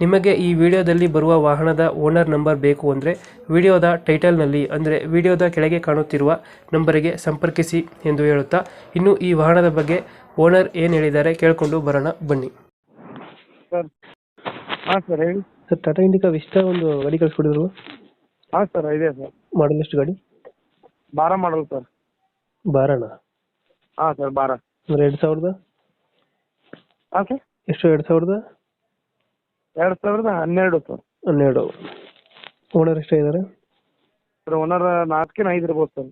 ನಿಮಗೆ ಈ ವಿಡಿಯೋದಲ್ಲಿ ಬರುವ ವಾಹನದ ಓನರ್ ನಂಬರ್ ಬೇಕು ಅಂದರೆ ವಿಡಿಯೋದ ಟೈಟಲ್ನಲ್ಲಿ ಅಂದರೆ ವಿಡಿಯೋದ ಕೆಳಗೆ ಕಾಣುತ್ತಿರುವ ನಂಬರಿಗೆ ಸಂಪರ್ಕಿಸಿ ಎಂದು ಹೇಳುತ್ತಾ ಇನ್ನು ಈ ವಾಹನದ ಬಗ್ಗೆ ಓನರ್ ಏನು ಹೇಳಿದ್ದಾರೆ ಕೇಳಿಕೊಂಡು ಬರೋಣ ಬನ್ನಿ. ಸರ್. ಹಾಂ ಸರ್ ಹೇಳಿ. ಸರ್ ಟಾಟಾ ಇಂಡಿಕಾ ವಿಸ್ಟ ಒಂದು ಗಾಡಿ ಕಳಿಸ್ಕೊಡಿದ್ರು ಹಾಂ ಸರ್ ಇದೆ ಸರ್. ಮಾಡಲ್ ಎಷ್ಟು ಗಾಡಿ? ಬಾರ ಮಾಡಲ್ ಸರ್. ಬಾರಣ ಹಾಂ ಸರ್ ಬಾರ. ಅಂದರೆ ಎರಡು ಸಾವಿರದ? ಹಾಂ ಸರ್. ಎಷ್ಟು ಎರಡು ಸಾವಿರದ? ಎರಡು ಸಾವಿರದ ಹನ್ನೆರಡು ಸರ್. ಹನ್ನೆರಡು. ಓನರ್ ಎಷ್ಟಾಗಿದ್ದಾರೆ ಸರ್ ಓನರ್ ನಾಲ್ಕೇನು ಐದು ಇರ್ಬೋದು ಸರ್.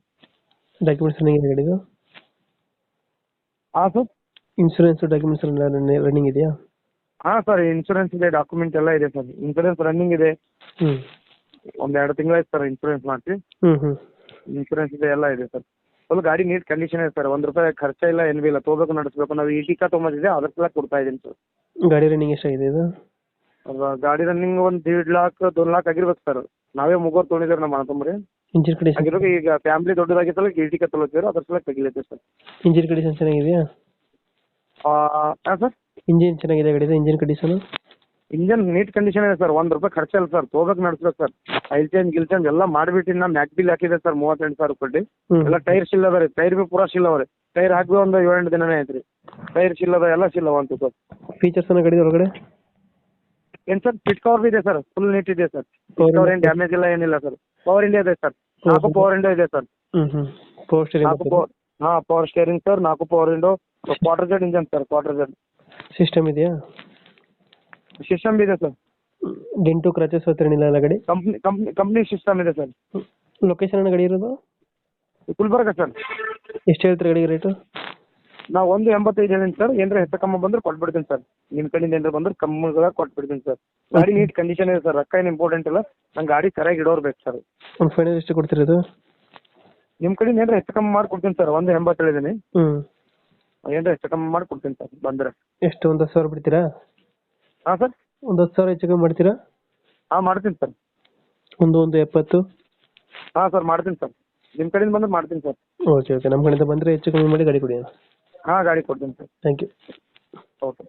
ಡಾಕ್ಯುಮೆಂಟ್ಸ್ ರನ್ನಿಂಗ್ ಗಾಡಿದು ಹಾಂ ಸರ್. ಇನ್ಶೂರೆನ್ಸ್ ಡಾಕ್ಯುಮೆಂಟ್ಸ್ ರನ್ನಿಂಗ್ ಇದೆಯಾ? ಹಾಂ ಸರ್ ಇನ್ಶೂರೆನ್ಸ್ ಇದೆ ಡಾಕ್ಯುಮೆಂಟ್ ಎಲ್ಲ ಇದೆ ಸರ್. ಇನ್ಶೂರೆನ್ಸ್ ರನ್ನಿಂಗ್ ಇದೆ. ಹ್ಞೂ ಒಂದು ಎರಡು ತಿಂಗಳಾಯ್ತು ಸರ್ ಇನ್ಶೂರೆನ್ಸ್ ಮಾಡಿಸಿ. ಹ್ಞೂ ಹ್ಞೂ ಇನ್ಶೂರೆನ್ಸ್ ಇದೆ ಎಲ್ಲ ಇದೆ ಸರ್. ಫುಲ್ ಗಾಡಿ ನೀಟ್ ಕಂಡೀಷನ್ ಇದೆ ಸರ್. ಒಂದು ರೂಪಾಯಿ ಖರ್ಚ ಇಲ್ಲ ಏನು ಇಲ್ಲ. ತೊಗೋಬೇಕು ನಡೆಸ್ಬೇಕು. ನಾವು ಈ ಟಿಕಾ ತೊಗೊಂಬಂದಿದೆ ಅದಕ್ಕೆಲ್ಲ ಕೊಡ್ತಾ ಇದ್ದೀನಿ ಸರ್. ಗಾಡಿ ರನ್ನಿಂಗ್ ಎಷ್ಟಾಗಿದೆ ಇದು? ಗಾಡಿ ರನ್ನಿಂಗ್ ಒಂದ್ ದೀಡ್ ಲಾಕ್ ದೊನ್ ಲಾಕ್ ಆಗಿರ್ಬೇಕು ಸರ್ ನಾವೇ ಮುಗೋರ್ ತೊಗೊಂಡಿದ್ದೇವೆ ನಮ್ಮ ಅಣ್ಣತಮ್ಮರಿ ಇಂಜಿನ್ ಕಂಡೀಷನ್ ಆಗಿರೋ ಈಗ ಫ್ಯಾಮಿಲಿ ದೊಡ್ಡದಾಗಿತ್ತಲ್ಲ ಈ ಟಿಕಾ ತೊಗೊಳ್ತೀವಿ ಅದ್ರ ಸಲ ತೆಗಿಲೈತೆ ಸರ್ ಇಂಜಿನ್ ಕಂಡೀಷನ್ ಚೆನ್ನಾಗಿದೆಯಾ? ಹಾಂ ಸರ್ ಇಂಜಿನ್ ಚೆನ್ನಾಗಿದೆ ಗಾಡಿದು engine condition engine neat condition ಇದೆ ಸರ್ ಒಂದು ರೂಪಾಯಿ ಖರ್ಚಲ್ಲ ಸರ್ ತೊಗೋಬೇಕು ನಡೆಸ್ಬೇಕು ಸರ್ ಐಲ್ ಚೇಂಜ್ ಗಿಲ್ ಚೇಂಜ್ ಎಲ್ಲ ಮಾಡಿಬಿಟ್ಟು ನಾ ಮ್ಯಾಕ್ ಬಿಲ್ ಹಾಕಿದೆ ಸರ್ ಮೂವತ್ತೆಂಟು ಸಾವಿರ ಕೊಟ್ಟು ಎಲ್ಲ ಟೈರ್ ಶಿಲ್ ಅದ ರೀ ಟೈರ್ ಬಿ ಪೂರಾ ಶಿಲ್ ಅವ ರೀ ಟೈರ್ ಹಾಕಿ ಒಂದು ಏಳೆಂಟು ದಿನನೇ ಆಯ್ತು ರೀ ಟೈರ್ ಶಿಲ್ ಅದ ಎಲ್ಲ ಶಿಲ್ ಅವ ಅಂತ ಸರ್ ಫೀಚರ್ಸ್ ಗಾಡಿ ಒಳಗಡೆ? ಏನು ಸರ್ ಪಿಟ್ ಕವರ್ ಇದೆ ಸರ್ ಫುಲ್ ನೀಟ್ ಇದೆ ಸರ್. Power ಕವರ್ ಏನು ಡ್ಯಾಮೇಜ್ ಇಲ್ಲ ಏನಿಲ್ಲ ಸರ್. ಪವರ್ ಇಂಡಿಯಾ ಇದೆ ಸರ್. ನಾಲ್ಕು ಪವರ್ ಇಂಡೋ ಇದೆ ಸರ್. ಹ್ಮ್ ಹ್ಞೂ ಪವರ್ ನಾಲ್ಕು ಸ್ಟೇರಿಂಗ್ ಪವರ್ ಹಾಂ ಪವರ್ ಸ್ಟೇರಿಂಗ್ ಸರ್ ನಾಲ್ಕು power Indo quarter Z engine sir quarter Z system ಇದೆಯಾ? ಸಿಸ್ಟಮ್ ಇದೆ ಸರ್. ಡೆಂಟು ಕ್ರಾಚಸ್ ಹತ್ರ ಏನಿಲ್ಲ ಅಲ್ಲ ಗಾಡಿ ಕಂಪ್ನಿ ಕಂಪ್ನಿ ಕಂಪ್ನಿ ಸಿಸ್ಟಮ್ ಇದೆ ಸರ್. ಲೊಕೇಶನ್ ಗಾಡಿ ಇರೋದು? ಗುಲ್ಬರ್ಗ ಸರ್. ಎಷ್ಟು ಹೇಳ್ತೀರಿ ಗಾಡಿಗೆ ರೇಟು ನಾವು ಒಂದು ಎಂಬತ್ತೈದು ಹೇಳಿನಿ ಸರ್ ಏನಾರ ಹೆಚ್ಚು ಕಮ್ಮಿ ಬಂದ್ರೆ ಕೊಟ್ಬಿಡ್ತೀನಿ ಸರ್ ನಿಮ್ಮ ಕಡೆಯಿಂದ ಏನಾರ ಬಂದ್ರೆ ಕಮ್ಮಿ ಕೊಟ್ಬಿಡ್ತೀನಿ ಸರ್ ಗಾಡಿ ನೀಟ್ ಕಂಡೀಷನ್ ಇದೆ ಸರ್ ರೊಕ್ಕ ಏನು ಇಂಪಾರ್ಟೆಂಟ್ ಇಲ್ಲ. ನಂಗೆ ಗಾಡಿ ಸರಿಯಾಗಿ ಇಡೋರು ಬೇಕು ಸರ್ ಒಂದು ಫೈನಲ್ ಎಷ್ಟು ಕೊಡ್ತಿರೋದು ನಿಮ್ಮ ಕಡೆಯಿಂದ ಏನಾರ ಹೆಚ್ಚು ಕಮ್ಮಿ ಮಾಡಿ ಕೊಡ್ತೀನಿ ಸರ್ ಒಂದು ಎಂಬತ್ತು ಹೇಳಿದ್ದೀನಿ ಹ್ಞೂ ಏನಾರ ಹೆಚ್ಚು ಕಮ್ಮಿ ಮಾಡಿ ಕೊಡ್ತೀನಿ ಸರ್ ಬಂದ್ರೆ. ಎಷ್ಟು? ಒಂದು ಹತ್ತು ಸಾವಿರ ಬಿಡ್ತೀರಾ? ಹಾಂ ಸರ್ ಒಂದು ಹತ್ತು ಸಾವಿರ ಹೆಚ್ಚು ಕಮ್ಮಿ ಮಾಡ್ತೀರಾ? ಹಾಂ ಮಾಡ್ತೀನಿ ಸರ್ ಒಂದು ಒಂದು ಎಪ್ಪತ್ತು? ಹಾಂ ಸರ್ ಮಾಡ್ತೀನಿ ಸರ್ ನಿಮ್ಮ ಕಡೆಯಿಂದ ಬಂದ್ರೆ ಮಾಡ್ತೀನಿ ಸರ್ ಓಕೆ ಓಕೆ. ನಮ್ಮ ಕಡೆಯಿಂದ ಬಂದ್ರೆ ಹೆಚ್ಚು ಕಮ್ಮಿ ಮಾಡಿ ಗಾಡಿ ಕೊಡಿ. ಹಾಂ ಗಾಡಿ ಕೊಡ್ತೀನಿ ಸರ್. Thank you okay